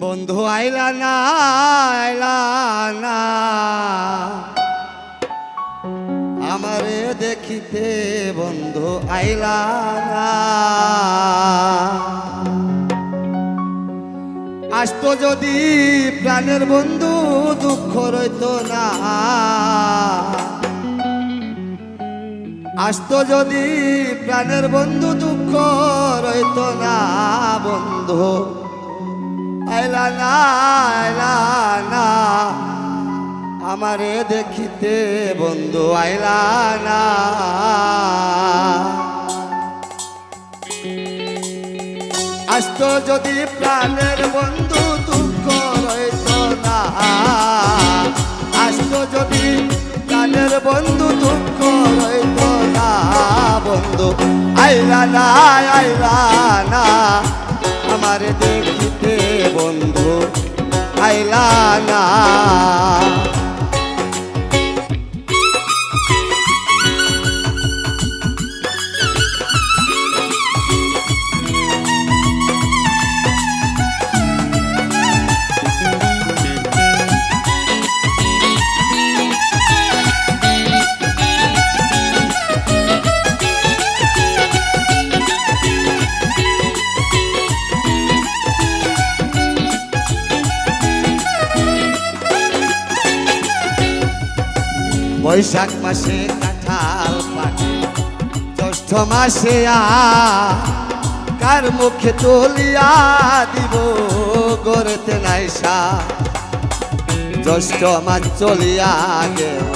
বন্ধু আইলা না আইলা না। আমারে দেখিতে বন্ধু আইলা না। আসতো যদি প্রাণের বন্ধু দুঃখ রইত না। আসতো যদি প্রাণের বন্ধু দুঃখ রইত না বন্ধু। না আমারে দেখিতে বন্ধু আইলা না। আসতো যদি প্রাণের বন্ধু দুঃখ রইতো না। আসতো যদি প্রাণের বন্ধু দুঃখ রইতো না। বন্ধু, আইলা না আইলা না। আমার দেখিতে বন্ধু আইলা না। বৈশাখ মাসে কাঁঠাল পাকে, জ্যৈষ্ঠ মাসে আ কার মুখে তুলিয়া দিব গড়তে নাইসা? জ্যৈষ্ঠ মাস চলিয়া গেল,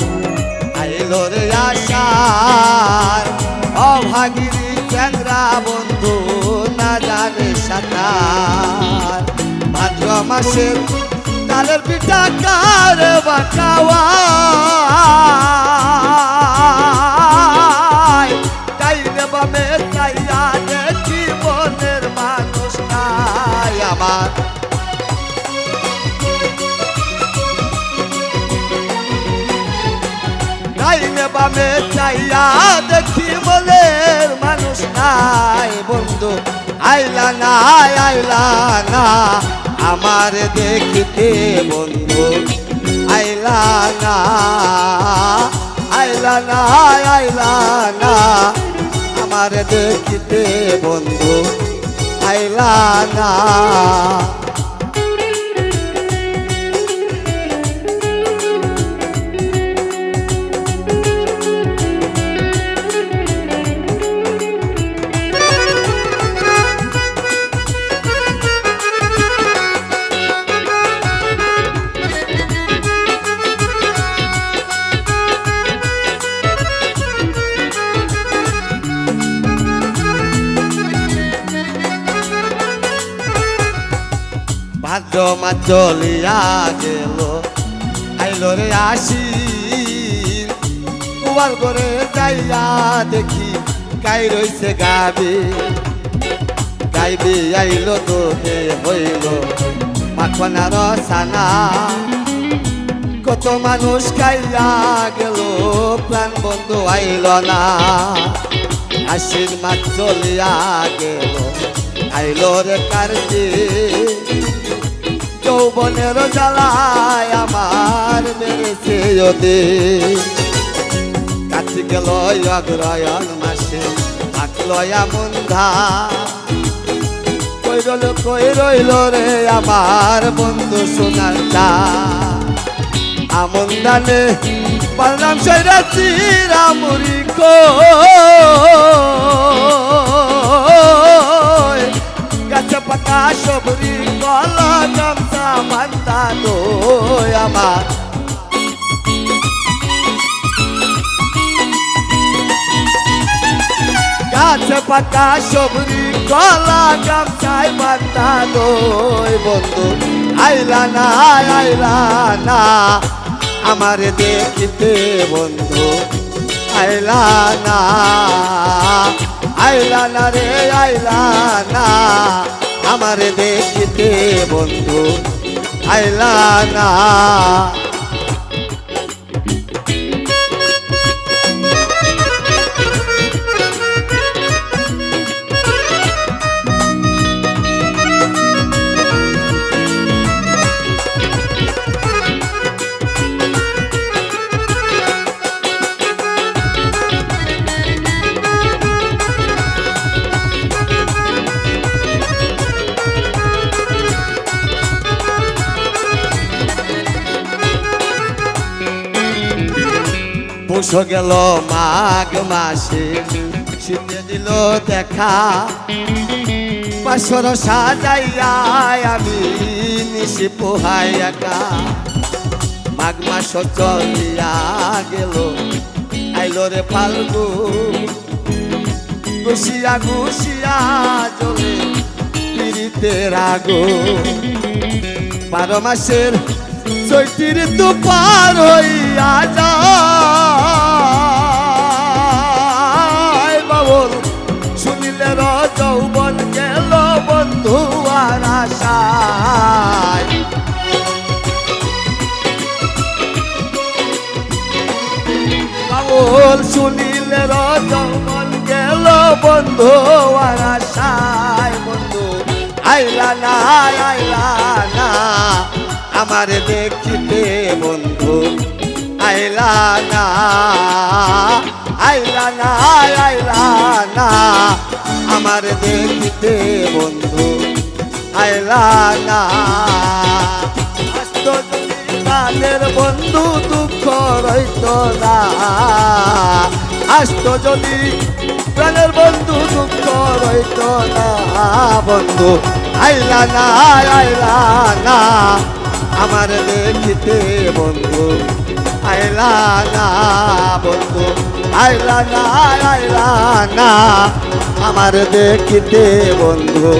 আইল রে আশার অভাগিনী চ্যাংরা বন্ধু না জানে সাঁতার। ভাদ্র মাসের তালের পিঠা কার বাকাওয়া? বামে চাইয়া দেখি মনের মানুষ নাই, বন্ধু। আইলা না আইলা না, আমার দেখিতে বন্ধু। আইলা না আইলা না আইলা না, আমার দেখিতে বন্ধু। আইলা না। ভাদ্র মা চলিয়া গেল। আইল আসি কুমার করে যাইয়া দেখি গাই রইছে গাবি। গাইবি আইল তোকে হইল, মাখনার সানা কত মানুষ খাইয়া গেল, প্রাণ বন্ধু আইল না। আশির মাছ চলিয়া গেল, আইল রে কার্তিক। যৌবনের জ্বালায় আমার মেরেছে যদি। কাছে গেল অগ্রয়ণ মাসে, থাকল এমন কই রইল কই রইল রে আমার বন্ধু সোনার দা। আমন দানে পালনাম সৈরা চিরামুরি কই। গাছে পাতা সবরি আমার। গাছে পাতা সবরি কলা গামছায় মান্তা দই বন্ধু। আইলা না আইলা না, আমার দেখিতে বন্ধু। আইলা না আইলা না রে, আইলা না, আমার দেখিতে বন্ধু। আইলা পৌষ গেল মাঘ মাসে, শীতে দিল দেখা। পাশর সাজাইয়া আমি নিশি পোহাই একা। মাঘ মাস চলিয়া গেল, আইলো রে ফাল্গু গুছিয়া গুছিয়া চলে পিড়িতের আগো বারো মাসের চৈতির তো পার হইয়া যায়। শুনিলে র যৌবন গেল বন্ধু আর আশায়। বাবুল শুনিলে র যৌবন গেল বন্ধু আর আশায়। বন্ধু, আইলা না আইলা না, আমার দেখিতে বন্ধু, আইলা না আইলা না আইলা না আমার দেখিতে বন্ধু। আইলা না বন্ধু দুঃখ রইত না। আস্ত যদি প্রাণের বন্ধু দুঃখ রইত না বন্ধু। আইলা না আইলা না আমার দেখিতে বন্ধু। আইলা আইলা না আইলা না। আমার দেখিতে বন্ধু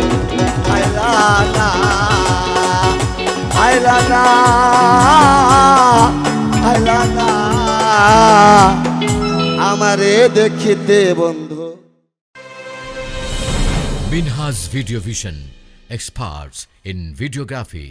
আইলা আমারে দেখিতে বন্ধু। Minhas Video Vision, experts in videography.